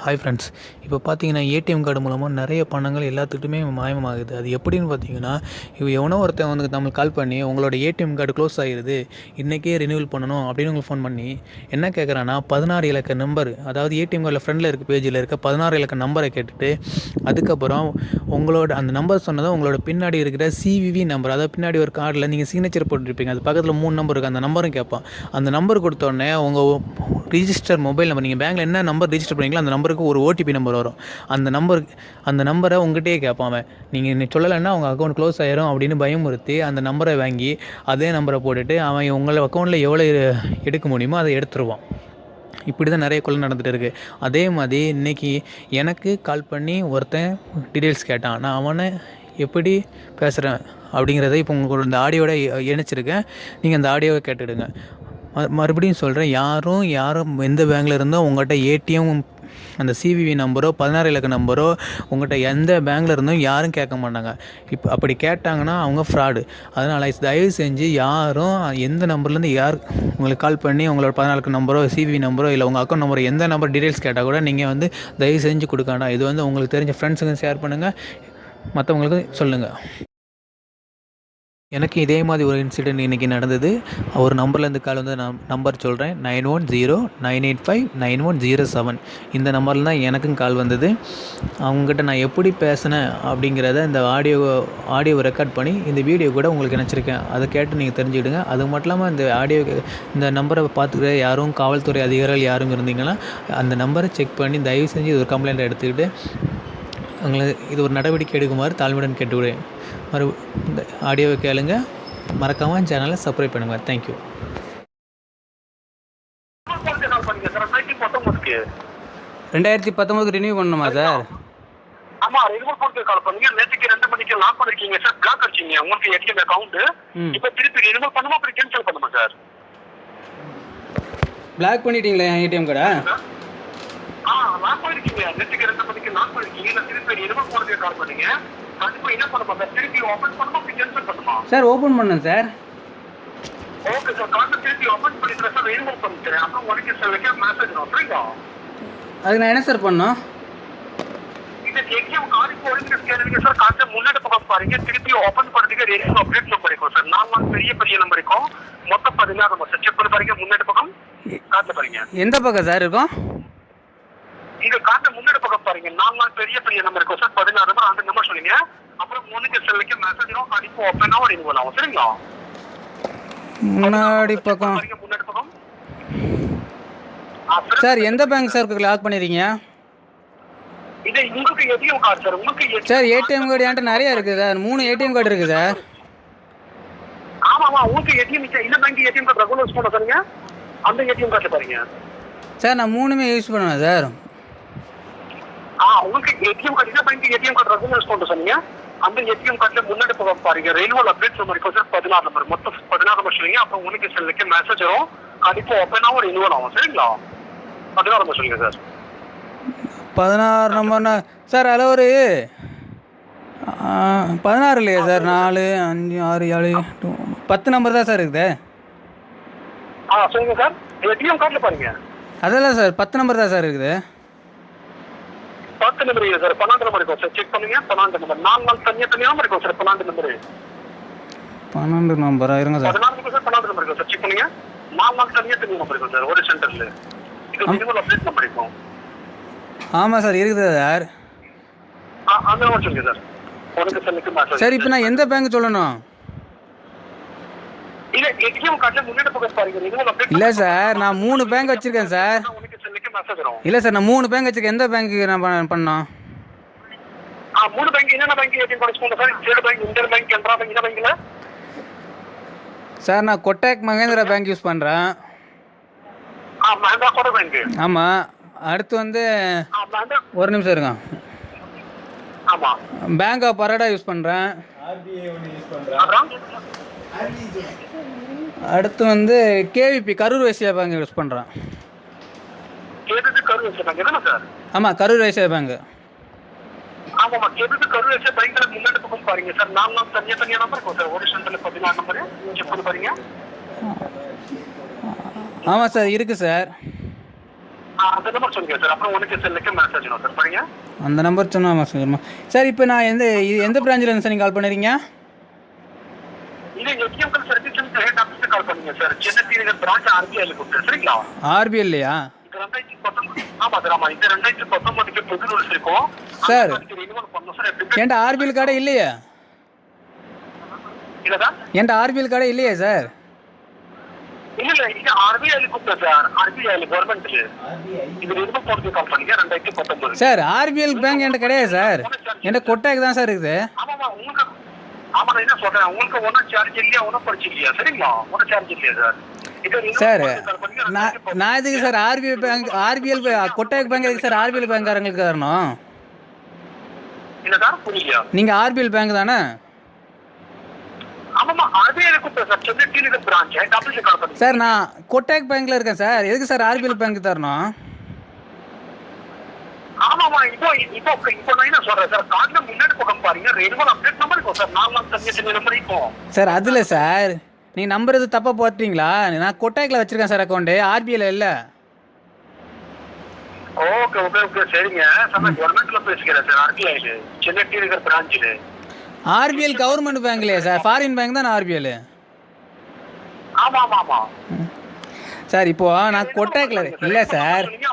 Hi friends இப்போ பார்த்தீங்கன்னா ATM card மூலமாக நிறைய பணங்கள் எல்லாத்துக்கிட்டுமே மாயமாகுது. அது எப்படின்னு பார்த்தீங்கன்னா இப்போ எவனோ ஒருத்தன் வந்து நம்மளுக்கு கால் பண்ணி உங்களோட ஏடிஎம் கார்டு க்ளோஸ் ஆகிருது இன்றைக்கே ரினியூவல் பண்ணணும் அப்படின்னு உங்களுக்கு ஃபோன் பண்ணி என்ன கேட்குறான்னா பதினாறு இலக்க நம்பர் அதாவது ஏடிஎம் கார்டில் ஃப்ரெண்டில் இருக்க பேஜில் இருக்க பதினாறு இலக்க நம்பரை கேட்டுட்டு அதுக்கப்புறம் உங்களோட அந்த நம்பர் சொன்னதை உங்களோட பின்னாடி இருக்கிற சிவிவி நம்பர் அதாவது பின்னாடி ஒரு கார்டில் நீங்கள் சிக்னேச்சர் போட்டுருப்பீங்க. அது பக்கத்தில் மூணு நம்பர் இருக்குது அந்த நம்பரும் கேட்பான். அந்த நம்பர் கொடுத்தோடனே உங்கள் ரிஜிஸ்டர் மொபைல் நம்பர் நீங்கள் பேங்க்கில் என்ன நம்பர் ரிஜிஸ்டர் பண்ணீங்களோ அந்த நம்பர் நம்பருக்கு ஒரு ஓடிபி நம்பர் வரும். அந்த நம்பருக்கு அந்த நம்பரை உங்ககிட்டயே கேட்பான் அவன். நீங்கள் நீ சொல்லலைன்னா அவங்க அக்கௌண்ட் க்ளோஸ் ஆயிரும் அப்படின்னு பயமுறுத்தி அந்த நம்பரை வாங்கி அதே நம்பரை போட்டுட்டு அவன் உங்களை அக்கௌண்ட்டில் எவ்வளோ எடுக்க முடியுமோ அதை எடுத்துருவான். இப்படி தான் நிறைய கொலை நடந்துகிட்டு இருக்குது அதே மாதிரி இன்றைக்கி எனக்கு கால் பண்ணி ஒருத்தன் டீட்டெயில்ஸ் கேட்டான். நான் அவனை எப்படி பேசுகிறேன் அப்படிங்கிறத இப்போ உங்களோட இந்த ஆடியோட இணைச்சிருக்கேன். நீங்கள் அந்த ஆடியோவை கேட்டுடுங்க. ம மறுபடியும் சொல்கிறேன் யாரும் யாரும் எந்த பேங்க்ல இருந்தோ உங்கள்கிட்ட ஏடிஎம் அந்த சிவிவி நம்பரோ பதினாறு இலக்க நம்பரோ உங்கள்கிட்ட எந்த பேங்க்கில் இருந்தும் யாரும் கேட்க மாட்டாங்க. இப்போ அப்படி கேட்டாங்கன்னா அவங்க ஃப்ராடு அதனால் தயவு செஞ்சு யாரும் எந்த நம்பர்லேருந்து யார் உங்களுக்கு கால் பண்ணி உங்களோட பதினாலுக்கு நம்பரோ சிவி நம்பரோ இல்லை உங்கள் அக்கௌண்ட் நம்பரோ எந்த நம்பர் டீட்டெயில்ஸ் கேட்டால் கூட நீங்கள் வந்து தயவு செஞ்சு கொடுக்க வேண்டாம். இது வந்து உங்களுக்கு தெரிஞ்ச ஃப்ரெண்ட்ஸுங்க ஷேர் பண்ணுங்கள் மற்றவங்களுக்கு சொல்லுங்கள் எனக்கு இதே மாதிரி ஒரு இன்சிடெண்ட் இன்றைக்கி நடந்தது. ஒரு நம்பர்லேருந்து கால் வந்து நான் நம்பர் சொல்கிறேன் nine one zero nine eight five nine one zero seven இந்த நம்பரில் தான் எனக்கும் கால் வந்தது. அவங்ககிட்ட நான் எப்படி பேசினேன் அப்படிங்கிறத இந்த ஆடியோ ஆடியோவை ரெக்கார்ட் பண்ணி இந்த வீடியோ கூட உங்களுக்கு நினச்சிருக்கேன். அதை கேட்டு நீங்கள் தெரிஞ்சுக்கிடுங்க. அது மட்டும் இல்லாமல் இந்த ஆடியோ இந்த நம்பரை பார்த்துக்கிற யாரும் காவல்துறை அதிகாரிகள் யாரும் இருந்தீங்கன்னா அந்த நம்பரை செக் பண்ணி தயவு செஞ்சு இது ஒரு கம்ப்ளைண்ட் எடுத்துக்கிட்டு உங்களை இது ஒரு நடவடிக்கை எடுக்குமாறு தாழ்மையுடன் கேட்டுக்கிறேன் மறு இந்த ஆடியோவை கேளுங்க. மறக்காமல் சேனலை சப்ஸ்கிரைப் பண்ணுங்கள் தேங்க்யூ கால் பண்ணீங்க சார் ரெண்டாயிரத்தி பத்தொன்பதுக்கு ரினியூ பண்ணணுமா சார் ஆமா ரெகுலர் போர்க்கு கால் பண்ணீங்க. நேற்றுக்கு ரெண்டு மணிக்கு லாக் பண்ணிருக்கீங்க சார் பிளாக் அடிச்சீங்க. உங்களுக்கு ஏடிஎம் அக்கௌண்ட். இப்போ திருப்பி ரினியூவல் பண்ணுமா அப்புறம் கேன்சல் பண்ணுமா சார் பிளாக் பண்ணிட்டீங்களா என் ஏடிஎம் கார்டா லாக் பண்ணிருக்கீங்க நேற்றுக்கு ரெண்டு மணிக்கு லாக் பண்ணிருக்கீங்க திருப்பி ரினியூவல் போர்க்கு கால் பண்ணீங்க? கண்டிப்பா என்ன பண்ணுமா சார் திருப்பி ஓபன் பண்ணுமா அப்புறம் கேன்சல் பண்ணுமா சார் ஓப்பன் பண்ணேன் சார். ஓகே சார் கார்டு திருப்பி ஓபன் பண்ணிட்டு சார். ரினியூவல் பண்ணிட்டு அப்புறம் உனக்கு சார் வைக்க மெசேஜ் வரும். சரிங்களா அதுக்கு நான் என்ன சார் பண்ணோம் இந்த கார்டு இப்போ ஒழுங்கு சார். காசை முன்னாடி பக்கம் பாருங்க. திருப்பி ஓபன் பண்ணுறதுக்கு ரேடியோ அப்டேட் நம்பர் இருக்கும் சார். நாலு பெரிய பெரிய நம்பர் இருக்கும். மொத்தம் பதினாறு நம்பர் சார் செக் பண்ணி பாருங்க. முன்னாடி பக்கம் காட்டு பாருங்க. எந்த பக்கம் சார் இருக்கும்? இந்த காட்டை முன்னாடி பக்கம் பாருங்க. நாலு நாலு பெரிய பெரிய நம்பர் சார் பதினாறு நம்பர் அந்த நம்பர் சொன்னீங்க. அப்புறம் மூணுக்கு செல்லுக்கு மெசேஜ் அனுப்பி ஓப்பன் ஆகும் ரினிவல் ஆகும் சரிங்களா? முன்னாடி பக்கம். முன்னாடி பக்கம். சார் எந்த பேங்க் சார் லாக் பண்ணிருக்கீங்க? இது உங்களுக்கு ஏடிஎம் கார்டு சார் உங்களுக்கு சார் ஏடிஎம் கார்டு என்கிட்ட நிறைய இருக்குது சார். மூணு ஏடிஎம் கார்டு இருக்குது சார். ஆமா ஆமா. உங்களுக்கு ஏடிஎம் இந்த bank ATM card regular use பண்ண பாருங்க அந்த ஏடிஎம் கார்டு பாருங்க. சார் நான் மூணுமே யூஸ் பண்ணுவேன் சார். ஆ உங்களுக்கு ஏடிஎம் கார்டு இந்த பேங்க் ஏடிஎம் கார்டு யூஸ் பண்ண சொன்னீங்க. அந்த ஏடிஎம் கார்டுல முன்னாடி போக பாருங்க ரெயில்வே அப்டேட் நம்பர் சார் பதினாறு நம்பர் மொத்தம் பதினாறு நம்பர் சொல்லுங்க அப்புறம் உங்களுக்கு செல்லுக்கு மெசேஜ் வரும். கண்டிப்பா ஓப்பன் ஆகும் ஆகும் சரிங்களா? பதினாறு நம்பர் சொல்லுங்க சார் பதினாறு நம்பர்னா சார் அதில் ஒரு பதினாறு இல்லையா சார் நாலு அஞ்சு ஆறு ஏழு எட்டு. பத்து நம்பர் தான் சார் இருக்குது. ஆ சொல்லுங்க சார் ஏடிஎம் கார்டுல பாருங்க. அதெல்லாம் சார் பத்து நம்பர் தான் சார் இருக்குது. பத்து நம்பர் இல்லை சார்? பன்னெண்டு நம்பர் இருக்கும் சார் செக் பண்ணுங்க. பன்னெண்டு நம்பர் நாலு நாள் தனியா தனியா நம்பர் இருக்கும் சார்? பன்னெண்டு நம்பர் பன்னெண்டு நம்பரா இருங்க சார். இருக்கும் சார் பன்னெண்டு நம்பர் இருக்கும் சார் செக் பண்ணுங்க. நாலு நாள் தனியா தனியா நம்பர் இருக்கும் சார். ஒரு சென்டர்ல இது ரினிவல் அப்டேட் நம்பர் இருக்கும் ஆமாம் சார் இருக்குது சார் அந்த நம்பர் சொல்லுங்க சார். உனக்கு சார் இப்போ நான் எந்த பேங்க் சொல்லணும்? இல்லை சார் நான் மூணு பேங்க் வச்சுருக்கேன் சார். இல்லை சார் நான் மூணு பேங்க் வச்சுருக்கேன். எந்த பேங்க்கு நான் பண்ணோம் ஆ மூணு பேங்க் என்னென்ன bank ATM card sir. State bank Indian bank Canara bank என்ன பேங்க்ல சார் நான் கொட்டாக் மகேந்திரா பேங்க் யூஸ் பண்ணுறேன் ஆமாம் அடுத்து வந்து ஒரு நிமிஷம் இருங்க. ஆமா. பேங்க் ஆஃப் பரோடா யூஸ் பண்ணுறேன் அடுத்து வந்து KVB Karur Vysya bank use பண்ணுறேன் கேபிபி கரு வச்சிருக்காங்க என்ன சார் ஆமாம் கரூர் வைசியா பேங்க் ஆமாமா கேபிபி கரு வச்ச பேங்க்ல முன்னாடி பக்கம் பாருங்க சார். நாலு நாள் தனியா தனியா நம்பர் இருக்கும் சார். ஒரு சென்டர்ல பதினாறு நம்பர் பண்ணி பாருங்க. ஆமாம் சார் இருக்குது சார். அந்த நம்பர் சொல்லுங்க சார். அப்புறம் உனக்கு செல்லுக்கு மெசேஜ் வரும் சார். பாருங்க. அந்த நம்பர் சொன்னா சரிம்மா சார். இப்போ நான் எந்த எந்த பிரான்ச்சில் இருந்து சார் நீங்கள் கால் பண்ணுறீங்க? ஆர்பிஎல்லையா சார் என்கிட்ட ஆர்பிஎல் கார்டே இல்லையா? என்கிட்ட ஆர்பிஎல் கார்டே இல்லையா சார்? இல்ல இல்ல இது ஆர்பிஐல கூப்பிட்டேன் சார். ஆர்பிஐல இது ரெண்டாயிரத்தி பத்தொன்பது. ஆர்பிஎல் பேங்க் என்கிட்ட கிடையாது சார். என்கிட்ட கொட்டாக்கு தான் சார் இருக்குது. ஆமாமா உங்களுக்கு ஆமா நான் என்ன சொல்றேன். உங்களுக்கு ஒன்றும் சார்ஜ் இல்லையா ஒன்றும் படிச்சு இல்லையா? சரிங்களா? ஒன்றும் சார்ஜ் இல்லையா சார் சார் நான் எதுக்கு sir RBI bank RBL Kotak bank எதுக்கு சார் ஆர்பிஎல் பேங்க்காரங்களுக்கு தரணும் நீங்கள் ஆர்பிஎல் பேங்க் தானே? சார் சார் நான் கொட்டாக் பேங்க்கில் இருக்கேன் சார் எதுக்கு சார் ஆர்பிஎல் பேங்க் தரணும் ஆமாமா இப்போ இப்போ இப்போ நான் என்ன சொல்றேன்? சார் கார்டுல முன்னாடி பக்கம் பாருங்க. ரெனிவல் அப்டேட் நம்பர் இருக்கும். சார் நாலு நாள் தண்ணி சின்ன நம்பர் இருக்கும். சார் அதில் சார் நீ நம்பர் எது தப்பாக போட்டீங்களா? நான் கொட்டாக்கில் வச்சுருக்கேன் சார் அக்கௌண்ட்டு ஆர்பிஐல இல்லை. Okay okay okay. சரிங்க. சார் நான் கவர்மெண்ட்ல பேசுகிறேன் சார் ஆர்பிஐல சென்னை தீரக பிரான்ச்சில் ஆர்பிஎல் கவர்மெண்ட் பேங்க் இல்லையா சார்? ஃபாரின் பேங்க் தான் ஆர்பிஎல் ஆமா ஆமா ஆமா சார் இப்போ நான் கொட்டாக்கில் இல்லை சார். நீங்க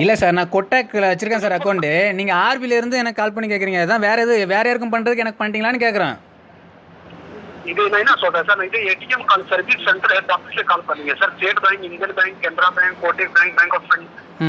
இல்லை சார் நான் கொட்டாக்கில் வச்சுருக்கேன் சார் அக்கௌண்ட்டு நீங்கள் ஆர்பிஐல இருந்து எனக்கு கால் பண்ணி கேட்குறீங்க அதான் வேறு எது வேறு யாருக்கும் பண்ணுறதுக்கு எனக்கு பண்ணிட்டீங்களான்னு கேட்குறேன் இது நான் என்ன சொல்றேன் சார் இது ATM call service centre head ஆஃபீஸ்ல கால் பண்ணீங்க sir. State bank Indian bank Canara bank Kotak bank bank of.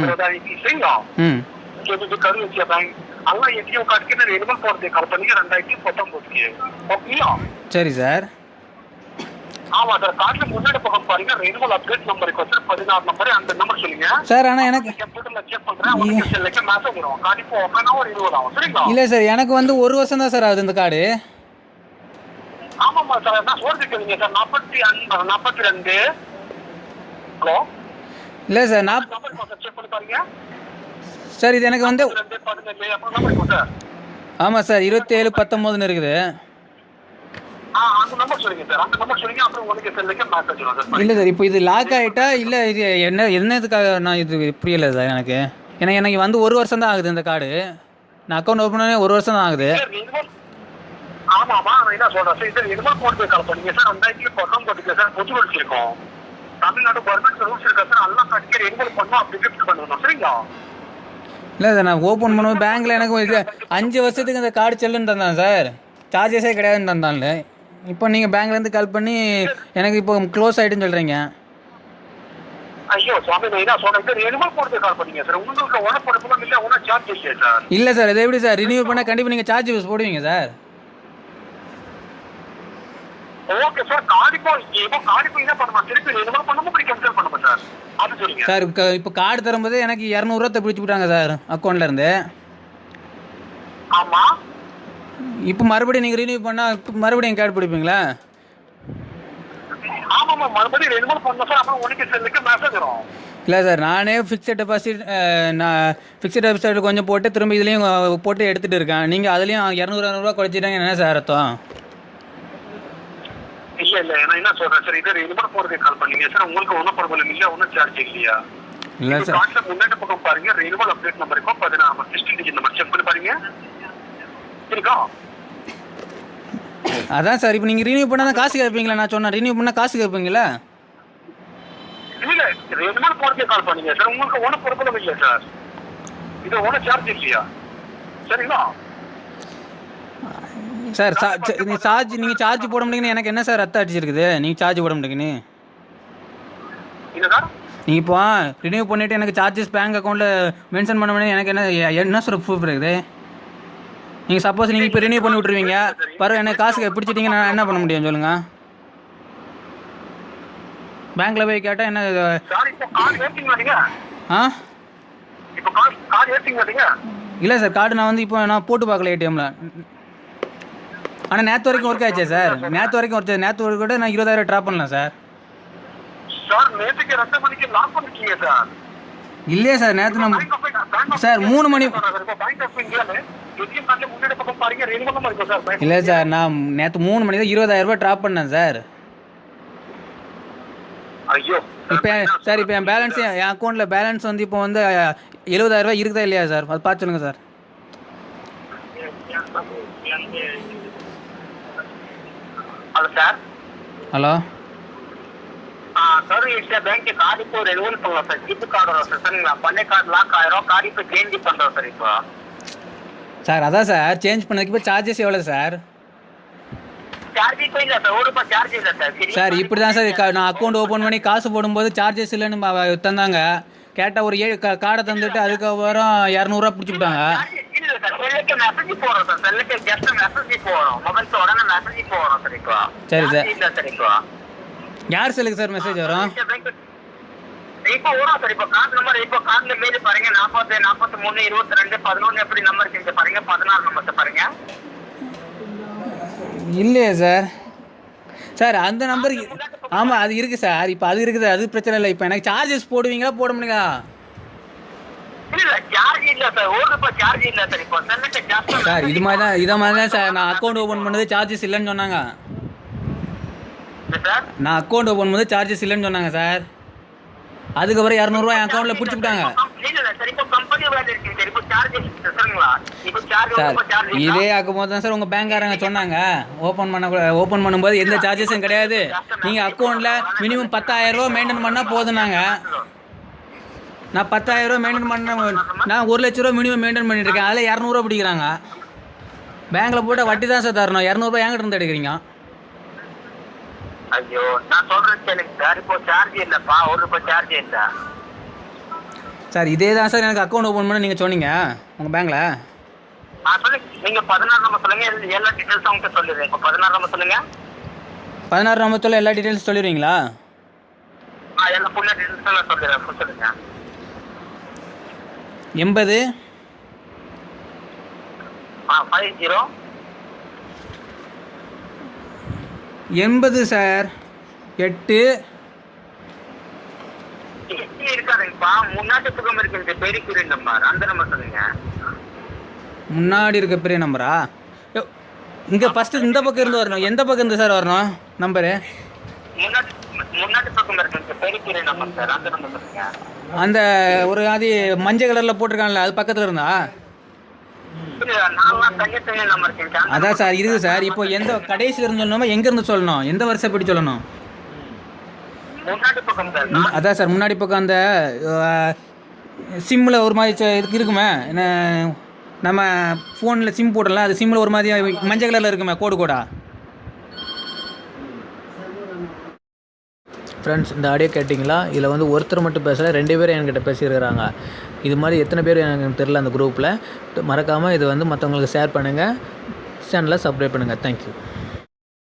Baroda சரிங்களா ம். கேபிபி கருவிசியா பேங்க் அதெல்லாம் ஏடிஎம் கார்டுக்கு நான் ரெனிவல் போறதுக்கு கால் பண்ணீங்க ரெண்டாயிரத்தி பத்தொன்பதுக்கு. ஓகேங்களா சரி சார். ஆமா சார் கார்டுல முன்னாடி பக்கம் பாருங்க. ரெனிவல் அப்டேட் நம்பருக்கு வந்து பதினாறு நம்பர் அந்த நம்பர் சொல்லுங்க. சார் ஆனால் எனக்கு கம்ப்யூட்டர்ல செக் பண்றேன். உங்களுக்கு செல்லுக்கு மெசேஜ் வரும். கார்டு இப்போ ஓப்பன் ஒரு இருபது ஆகும். சரிங்களா? இல்லை சார் எனக்கு வந்து ஒரு வருஷம் தான் சார் ஆகுது இந்த கார்டு. ஆமாமா சார் நான் சொல்றது கேளுங்க சார் நாற்பத்தி அஞ்சு நாற்பத்தி ரெண்டு. ஹலோ? இல்லை சார் நான் நம்பர் சார் செக் பண்ணி பாருங்க. சார் இது எனக்கு வந்து நம்பர் சார் ஆமாம் சார் இருபத்தேழு பத்தொம்போதுன்னு இருக்குது. இல்லை சார் இப்போ இது லாக் ஆகிட்டா இல்லை இது என்ன என்ன இதுக்காக நான் இது புரியல சார் எனக்கு. ஏன்னா எனக்கு வந்து ஒரு வருஷம் தான் ஆகுது இந்த கார்டு. நான் அக்கௌண்ட் ஓப்பன் பண்ணி ஒரு வருஷம் தான் ஆகுது. சார் ரெனிவல் ஆமா ஆமா. நான் என்ன சொல்றேன் சார் இது ரெனிவல் போட்டு கால் பண்ணீங்க சார் ரெண்டாயிரத்தி பத்தொன்பதுக்கு சார் புது ரூல்ஸ் இருக்கும். தமிழ்நாடு கவர்மெண்ட் ரூல்ஸ் இருக்கா சார் எல்லாம் கட்டிக்க ரெனிவல் பண்ணணும் அப்படி கிஃப்ட் பண்ணணும் சரிங்களா? இல்லை சார் நான் ஓப்பன் பண்ணுவோம் பேங்க்கில் எனக்கு அஞ்சு வருஷத்துக்கு இந்த கார்டு செல்லுன்னு தந்தான் சார் சார்ஜஸே கிடையாதுன்னு தந்தான்ல இப்போ நீங்கள் பேங்க்லேருந்து கால் பண்ணி எனக்கு இப்போ க்ளோஸ் ஆகிட்டுன்னு சொல்கிறீங்க ஐயோ சுவாமி நான் என்ன சொல்றேன் சார் ரெனிவல் போட்டு கால் பண்ணீங்க சார். உங்களுக்கு ஒன்றும் பொறுப்புலாம் இல்லை ஒன்றும் சார்ஜ் இல்லையா சார்? இல்லை சார். இது எப்படி சார்? ரினியூ பண்ணால் கண்டிப்பாக நீங்கள் சார்ஜ் போடுவீங்க சார். Okay sir. கார்டு இப்போ இப்போ கார்டு இப்போ என்ன பண்ணுமா? திருப்பி ரெனிவல் பண்ணாம இப்படி கேன்சல் பண்ணுமா சார்? அது சொல்லுங்க சார் இப்போ இப்போ கார்டு தரும்போது எனக்கு இரநூறுவா பிடிச்சி விட்டாங்க சார் அக்கௌண்ட்ல இருந்து. ஆமா. இப்போ மறுபடியும் நீங்கள் ரினியூ பண்ணால் இப்போ மறுபடியும் கார்டு பிடிப்பீங்களா இல்லை சார் நானே ஃபிக்ஸட் டெபாசிட் நான் ஃபிக்ஸட் டெபாசிட் கொஞ்சம் போட்டு திரும்ப இதுலேயும் போட்டு எடுத்துகிட்டு இருக்கேன். நீங்கள் அதுலேயும் இரநூறு இரநூறுவா குறைச்சிட்டாங்க. என்ன சார் அர்த்தம்? இல்ல இல்ல. நான் என்ன சொல்றேன் சார்? இது ரெனிவல் போறதுக்கு கால் பண்ணீங்க சார். உங்களுக்கு ஒன்றும் ப்ராப்ளம் இல்லையா? ஒன்றும் சார்ஜ் இல்லையா? இல்லை சார். முன்னாடி பக்கம் பாருங்க. ரெனிவல் அப்டேட் நம்பர் இருக்கும். பதினாறு டிஜிட் நம்பர் செக் பண்ணி பாருங்க. அதான் சார் இப்போ நீங்கள் ரினியூ பண்ணால் தான் காசு கேட்பீங்களா? நான் சொன்னேன் ரினியூ பண்ணால் காசு கேட்பீங்களா? இல்ல ரெனிவல் போறதுக்கு கால் பண்ணீங்க. சார் உங்களுக்கு ஒன்றும் ப்ராப்ளம் இல்லையா சார். இது ஒன்றும் சார்ஜ் இல்லையா? சரிங்களா? சார் சார்ஜ் நீங்கள் சார்ஜ் போட முடியுங்கன்னு எனக்கு என்ன சார் ரத்த அடிச்சிருக்குது? நீங்கள் சார்ஜ் போட முடியுங்கன்னு நீங்கள் இப்போ ரினியூ பண்ணிவிட்டு எனக்கு சார்ஜஸ் பேங்க் அக்கௌண்ட்டில் மென்ஷன் பண்ண முடியும் எனக்கு என்ன என்ன சார் ப்ரூஃப் இருக்குது? நீங்கள் சப்போஸ் நீங்கள் இப்போ ரினியூ பண்ணி விட்ருவீங்க பரவாயில்ல எனக்கு காசு பிடிச்சிட்டிங்க நான் என்ன பண்ண முடியும் சொல்லுங்கள் பேங்க்கில் போய் கேட்டால் என்ன ஆ? இல்லை சார் கார்டு நான் வந்து இப்போ நான் போட்டு பார்க்கல ஏடிஎம்மில் ஆனால் நேற்று வரைக்கும் ஒர்க் ஆச்சே சார் நேற்று வரைக்கும் ஒர்க் நேற்று வரைக்கும் கூட நான் இருபதாயிரம் ட்ராப் பண்ணலாம் சார் சார் நேற்றுக்கு ரெண்டு மணிக்கு லாக் பண்ணிருக்கீங்க சார் இல்லையே சார் நேற்று நம்ம சார், மூணு மணி- இல்லை சார் நான் நேற்று மூணு மணி தான் இருபதாயிரம் ரூபாய் ட்ராப் பண்ணேன் சார். இப்போ சார் இப்போ என் பேலன்ஸ் என் அக்கௌண்ட்டில் பேலன்ஸ் வந்து இப்போ வந்து எழுபதாயிரம் ரூபாய் இருக்குதா இல்லையா சார்? அது பார்த்து சொல்லுங்கள் sir. Hello sir. Hello? Sir இந்த பேங்க் கார்டு இப்போ ரெனுவல் பண்ணலாம் சார் ஜிபு கார்டு வரும் சார் சரிங்களா பழைய கார்டு லாக் ஆயிரும். கார்டு இப்போ சேஞ்ச் பண்ணுறோம் சார் அதான் சார் சேஞ்ச் பண்ணதுக்கு இப்போ சார்ஜஸ் எவ்வளோ சார்? சார் இப்படி தான் சார் நான் அக்கௌண்ட் ஓப்பன் பண்ணி காசு போடும்போது சார்ஜஸ் இல்லைன்னு தந்தாங்க கேட்டால் ஒரு ஏழு கார்டை தந்துட்டு அதுக்கப்புறம் இரநூறுவா பிடிச்சிக்கிட்டாங்க இல்ல சார். சார். யார் செல்லுக்கு சார் மெசேஜ் வரும்? இப்போ வரும் சார் இப்போ கார்டு நம்பர் இப்போ கார்டுல மேலே பாருங்க. நாற்பது நாற்பத்தி மூணு இருபத்தி ரெண்டு பதினொன்று எப்படி நம்பர் இருக்கு பாருங்க. பதினாறு நம்பர் சார் பாருங்க. இல்லையே சார். சார் அந்த நம்பர் ஆமாம் அது இருக்குது சார். இப்போ அது இருக்குது அது பிரச்சனை இல்லை. இப்போ எனக்கு சார்ஜஸ் போடுவீங்களா போட முடியுங்களா? இல்ல இல்ல சார்ஜ் இல்ல சார். இது மாதிரி தான் இதை மாதிரி தான் சார். நான் அக்கௌண்ட் ஓப்பன் பண்ணது சார்ஜஸ் இல்லைன்னு சொன்னாங்க. நான் அக்கௌண்ட் ஓப்பன் பண்ணது சார்ஜஸ் இல்லைன்னு சொன்னாங்க சார். அதுக்கப்புறம் இரநூறுவா என் அக்கௌண்ட்டில் பிடிச்சிக்கிட்டாங்க சார் இதே ஆக்கும்போது தான் சார் உங்கள் பேங்க்காரங்க சொன்னாங்க. ஓப்பன் பண்ண ஓப்பன் பண்ணும்போது எந்த சார்ஜஸும் கிடையாது. நீங்கள் அக்கௌண்ட்டில் மினிமம் பத்தாயிரரூவா மெயின்டைன் பண்ணால் போதுனாங்க நான் பத்தாயிரரூவா மெயின்டைன் பண்ண நான் ஒரு லட்ச ரூபா மினிமம் மெயின்டைன் பண்ணிட்டு இருக்கேன். அதில் இரநூறுவா பிடிக்கிறாங்க. பேங்க்கில் போட்டால் வட்டி தான் சார் தரணும். இரநூறுபா என்கிட்ட இருந்து எடுக்கிறீங்க. ஐயோ நான் சொல்றேன் கேளுங்க சார் இப்போ சார்ஜ் இல்லப்பா. ஒரு ரூபாய் சார்ஜ் இல்ல. சார் இதே தான் சார் எனக்கு அக்கௌண்ட் ஓப்பன் பண்ண நீங்கள் சொன்னீங்க. உங்கள் பேங்க்கில் ஆ சொல்லு நீங்க பதினாறு நம்பர் சொல்லுங்க. எல்லா- எல்லா டீடைல்ஸும் அவங்க சொல்லிடுறேன். இப்போ பதினாறு நம்பர் சொல்லுங்க. பதினாறு நம்பத்தில் எல்லா டீட்டெயில்ஸ் சொல்லிடுவீங்களா ஆ எல்லா ஃபுல்லாக டீடைல்ஸ் எல்லாம் சொல்லிடுறேன். full சொல்லுங்க. எண்பது. ஆ ஃபைவ் ஜீரோ எண்பது சார் எட்டு. முன்னாடி இருக்க பெரிய நம்பரா இங்கே ஃபஸ்ட்டு இந்த பக்கம் இருந்து வரணும். எந்த பக்கம் இருந்து சார் வரணும்? நம்பரு அந்த ஒரு அது மஞ்சள் கலரில் போட்டிருக்காங்கல்ல அது பக்கத்தில் இருந்தா இல்ல, நான்லாம் தனி தனி நம்பர் இருக்குங்க அந்த அதான் சார் இருக்குது சார். இப்போ எந்த கடைசியில் இருந்து சொல்லணுமா எங்கேருந்து சொல்லணும்? எந்த வருஷப்படி சொல்லணும்? அதான் சார் முன்னாடி பக்கம் அந்த சிம்மில் ஒரு மாதிரி இதுக்கு இருக்குமே. என்ன நம்ம ஃபோனில் சிம் போடலாம் அது சிம்மில் ஒரு மாதிரி மஞ்சள் கலரில் இருக்குமே கோடு கோடா. ஃப்ரெண்ட்ஸ் இந்த ஆடியோ கேட்டிங்களா? இதில் வந்து ஒருத்தர் மட்டும் பேசலை ரெண்டு பேரும் என்கிட்ட பேசியிருக்கிறாங்க. இது மாதிரி எத்தனை பேர் எனக்கு தெரில அந்த குரூப்பில் மறக்காமல் இது வந்து மற்றவங்களுக்கு ஷேர் பண்ணுங்கள் சேனலை சப்ஸ்கிரைப் பண்ணுங்கள் தேங்க்யூ